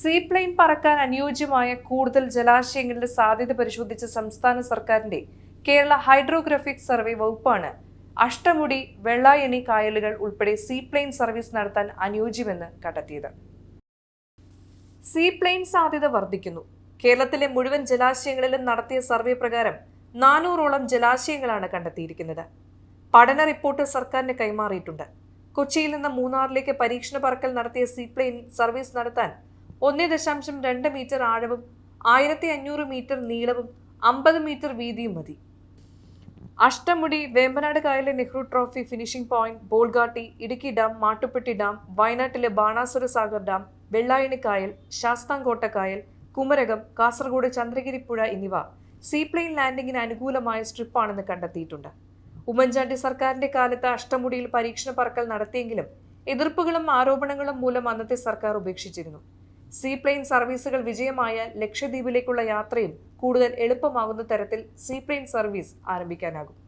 Seaplane പറക്കാൻ അനുയോജ്യമായ കൂടുതൽ ജലാശയങ്ങളുടെ സാധ്യത പരിശോധിച്ച സംസ്ഥാന സർക്കാരിന്റെ കേരള ഹൈഡ്രോഗ്രഫിക് സർവേ വകുപ്പാണ് അഷ്ടമുടി വെള്ളായണി കായലുകൾ ഉൾപ്പെടെ സീപ്ലെയിൻ സർവീസ് നടത്താൻ അനുയോജ്യമെന്ന് കണ്ടെത്തിയത്. സീപ്ലെയിൻ സാധ്യത വർദ്ധിക്കുന്നു. കേരളത്തിലെ മുഴുവൻ ജലാശയങ്ങളിലും നടത്തിയ സർവേ പ്രകാരം നാനൂറോളം ജലാശയങ്ങളാണ് കണ്ടെത്തിയിരിക്കുന്നത്. പഠന റിപ്പോർട്ട് സർക്കാരിന് കൈമാറിയിട്ടുണ്ട്. കൊച്ചിയിൽ നിന്ന് മൂന്നാറിലേക്ക് പരീക്ഷണ പറക്കൽ നടത്തിയ സീപ്ലെയിൻ സർവീസ് നടത്താൻ ഒന്നേ ദശാംശം രണ്ട് മീറ്റർ ആഴവും ആയിരത്തി അഞ്ഞൂറ് മീറ്റർ നീളവും അമ്പത് മീറ്റർ വീതിയും മതി. Ashtamudi Vembanad കായലിലെ Nehru trophy finishing point Bolgatty Idukki dam Mattupetty dam വയനാട്ടിലെ ബാണാസുര സാഗർ ഡാം വെള്ളായണി കായൽ ശാസ്താംകോട്ട കായൽ കുമരകം കാസർഗോഡ് ചന്ദ്രഗിരി പുഴ എന്നിവ സീപ്ലെയിൻ ലാൻഡിങ്ങിന് അനുകൂലമായ സ്ട്രിപ്പാണെന്ന് കണ്ടെത്തിയിട്ടുണ്ട്. ഉമ്മൻചാണ്ടി സർക്കാരിന്റെ കാലത്ത് അഷ്ടമുടിയിൽ പരീക്ഷണ പറക്കൽ നടത്തിയെങ്കിലും എതിർപ്പുകളും ആരോപണങ്ങളും മൂലം അന്നത്തെ സർക്കാർ ഉപേക്ഷിച്ചിരുന്നു. സീപ്ലെയിൻ സർവീസുകൾ വിജയമായ ലക്ഷദ്വീപിലേക്കുള്ള യാത്രയും കൂടുതൽ എളുപ്പമാകുന്ന തരത്തിൽ സീപ്ലെയിൻ സർവീസ് ആരംഭിക്കാനാകും.